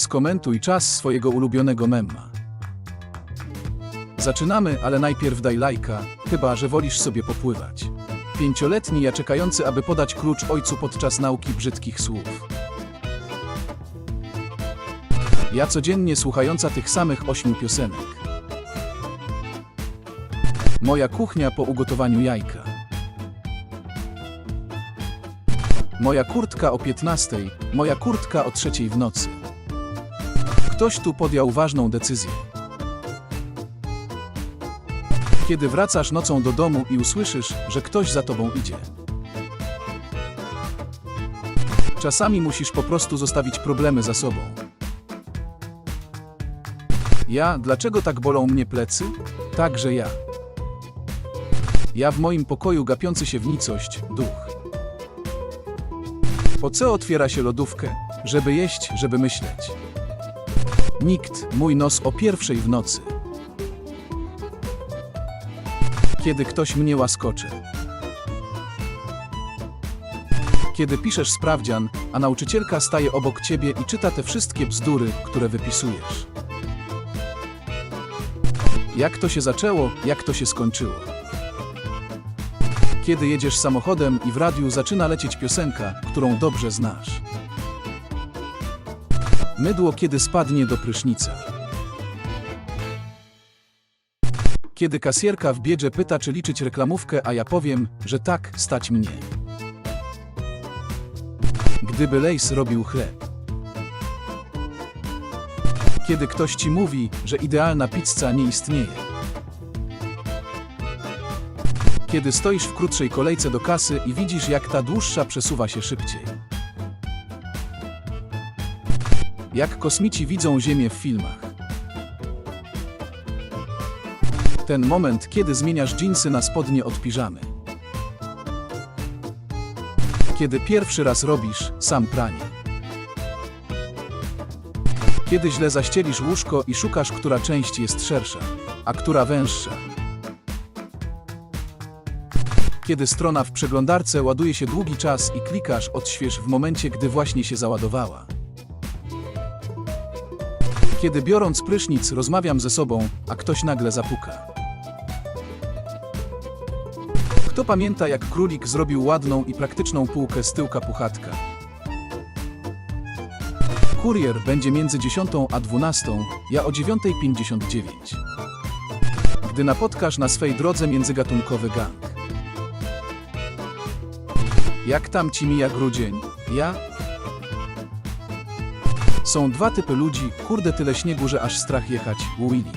Skomentuj czas swojego ulubionego memma. Zaczynamy, ale najpierw daj lajka, chyba że wolisz sobie popływać. Pięcioletni ja czekający, aby podać klucz ojcu podczas nauki brzydkich słów. Ja codziennie słuchająca tych samych ośmiu piosenek. Moja kuchnia po ugotowaniu jajka. Moja kurtka o 15, moja kurtka o 3 w nocy. Ktoś tu podjął ważną decyzję. Kiedy wracasz nocą do domu i usłyszysz, że ktoś za tobą idzie. Czasami musisz po prostu zostawić problemy za sobą. Ja, dlaczego tak bolą mnie plecy? Także ja. Ja w moim pokoju gapiący się w nicość, duch. Po co otwiera się lodówkę? Żeby jeść, żeby myśleć. Nikt, mój nos o pierwszej w nocy. Kiedy ktoś mnie łaskoczy. Kiedy piszesz sprawdzian, a nauczycielka staje obok ciebie i czyta te wszystkie bzdury, które wypisujesz. Jak to się zaczęło, jak to się skończyło. Kiedy jedziesz samochodem i w radiu zaczyna lecieć piosenka, którą dobrze znasz. Mydło kiedy spadnie do prysznica. Kiedy kasjerka w biedzie pyta, czy liczyć reklamówkę, a ja powiem, że tak, stać mnie. Gdyby Lejs robił chleb. Kiedy ktoś ci mówi, że idealna pizza nie istnieje. Kiedy stoisz w krótszej kolejce do kasy i widzisz, jak ta dłuższa przesuwa się szybciej. Jak kosmici widzą Ziemię w filmach. Ten moment, kiedy zmieniasz dżinsy na spodnie od piżamy. Kiedy pierwszy raz robisz sam pranie. Kiedy źle zaścielisz łóżko i szukasz, która część jest szersza, a która węższa. Kiedy strona w przeglądarce ładuje się długi czas i klikasz odśwież w momencie, gdy właśnie się załadowała. Kiedy biorąc prysznic rozmawiam ze sobą, a ktoś nagle zapuka. Kto pamięta, jak królik zrobił ładną i praktyczną półkę z tyłka puchatka? Kurier będzie między 10 a 12, ja o 9.59. Gdy napotkasz na swej drodze międzygatunkowy gang. Jak tam ci mija grudzień? Ja? Są dwa typy ludzi, kurde tyle śniegu, że aż strach jechać, Willy.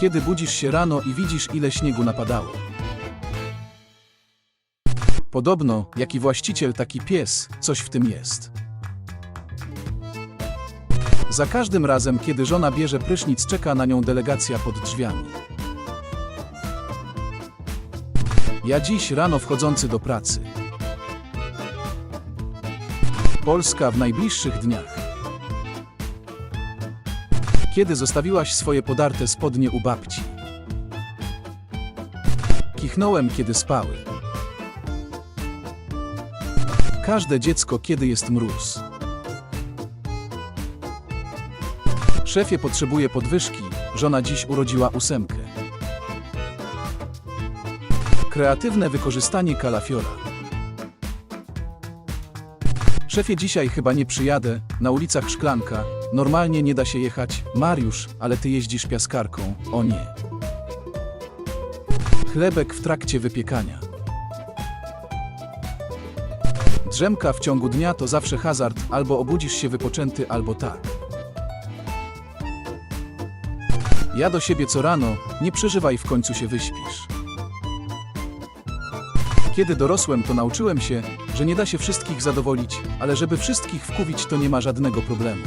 Kiedy budzisz się rano i widzisz ile śniegu napadało. Podobno, jaki właściciel, taki pies, coś w tym jest. Za każdym razem, kiedy żona bierze prysznic, czeka na nią delegacja pod drzwiami. Ja dziś rano wchodzący do pracy. Polska w najbliższych dniach. Kiedy zostawiłaś swoje podarte spodnie u babci? Kichnąłem, kiedy spały. Każde dziecko, kiedy jest mróz. Szefie potrzebuje podwyżki, żona dziś urodziła ósemkę. Kreatywne wykorzystanie kalafiora. Szefie, dzisiaj chyba nie przyjadę, na ulicach szklanka, normalnie nie da się jechać. Mariusz, ale ty jeździsz piaskarką, o nie. Chlebek w trakcie wypiekania. Drzemka w ciągu dnia to zawsze hazard, albo obudzisz się wypoczęty, albo tak. Ja do siebie co rano, nie przeżywaj w końcu się wyśpisz. Kiedy dorosłem, to nauczyłem się, że nie da się wszystkich zadowolić, ale żeby wszystkich wkuwić, to nie ma żadnego problemu.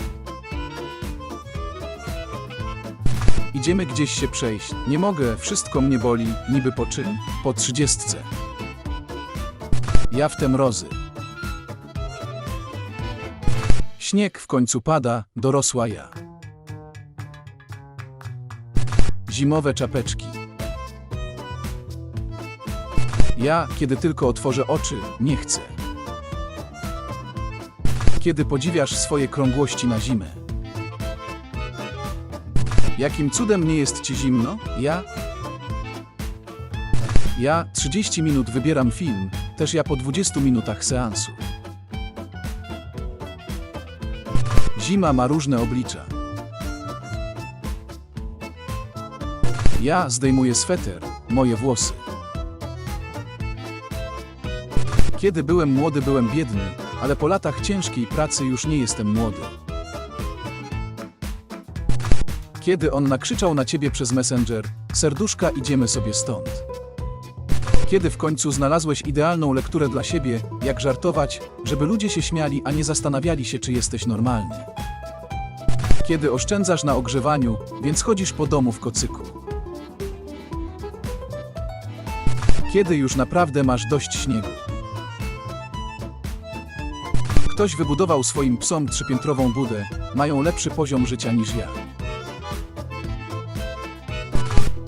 Idziemy gdzieś się przejść. Nie mogę, wszystko mnie boli, niby po czym? Po trzydziestce. Ja w te mrozy. Śnieg w końcu pada, dorosła ja. Zimowe czapeczki. Ja, kiedy tylko otworzę oczy, nie chcę. Kiedy podziwiasz swoje krągłości na zimę? Jakim cudem nie jest ci zimno? Ja? Ja 30 minut wybieram film, też ja po 20 minutach seansu. Zima ma różne oblicza. Ja zdejmuję sweter, moje włosy. Kiedy byłem młody, byłem biedny, ale po latach ciężkiej pracy już nie jestem młody. Kiedy on nakrzyczał na ciebie przez Messenger, serduszka idziemy sobie stąd. Kiedy w końcu znalazłeś idealną lekturę dla siebie, jak żartować, żeby ludzie się śmiali, a nie zastanawiali się, czy jesteś normalny. Kiedy oszczędzasz na ogrzewaniu, więc chodzisz po domu w kocyku. Kiedy już naprawdę masz dość śniegu. Ktoś wybudował swoim psom trzypiętrową budę, mają lepszy poziom życia niż ja.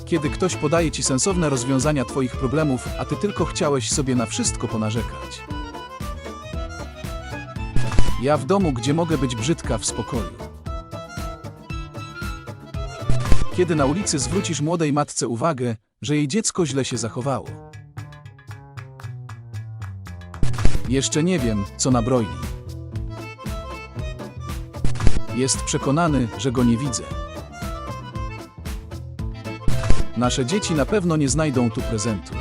Kiedy ktoś podaje ci sensowne rozwiązania twoich problemów, a ty tylko chciałeś sobie na wszystko ponarzekać. Ja w domu, gdzie mogę być brzydka w spokoju. Kiedy na ulicy zwrócisz młodej matce uwagę, że jej dziecko źle się zachowało. Jeszcze nie wiem, co nabroili. Jest przekonany, że go nie widzę. Nasze dzieci na pewno nie znajdą tu prezentu.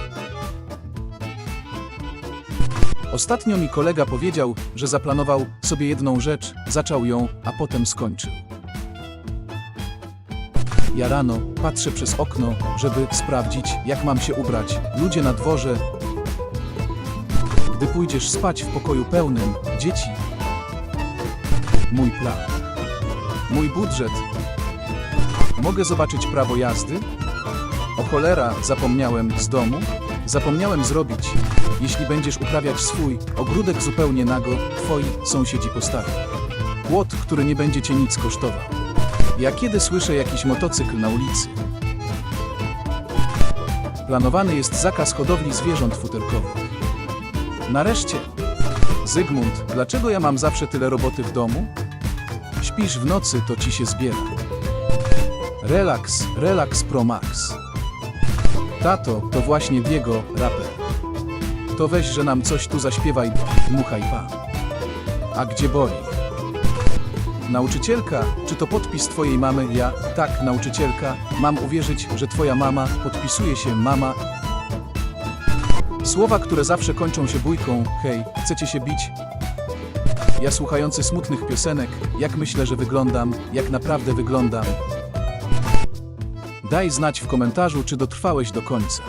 Ostatnio mi kolega powiedział, że zaplanował sobie jedną rzecz, zaczął ją, a potem skończył. Ja rano patrzę przez okno, żeby sprawdzić, jak mam się ubrać. Ludzie na dworze. Gdy pójdziesz spać w pokoju pełnym dzieci. Mój plan. Mój budżet. Mogę zobaczyć prawo jazdy? O cholera, zapomniałem z domu? Zapomniałem zrobić. Jeśli będziesz uprawiać swój ogródek zupełnie nago, twoi sąsiedzi postawią. Płot, który nie będzie cię nic kosztował. Ja kiedy słyszę jakiś motocykl na ulicy. Planowany jest zakaz hodowli zwierząt futerkowych. Nareszcie. Zygmunt, dlaczego ja mam zawsze tyle roboty w domu? Śpisz w nocy, to ci się zbiera. Relax, relax Pro Max. Tato, to właśnie Diego, raper. To weź, że nam coś tu zaśpiewaj, dmuchaj pan. A gdzie boli? Nauczycielka, czy to podpis twojej mamy? Ja, tak, nauczycielka. Mam uwierzyć, że twoja mama podpisuje się mama. Słowa, które zawsze kończą się bójką. Hej, chcecie się bić? Ja słuchający smutnych piosenek, jak myślę, że wyglądam, jak naprawdę wyglądam. Daj znać w komentarzu, czy dotrwałeś do końca.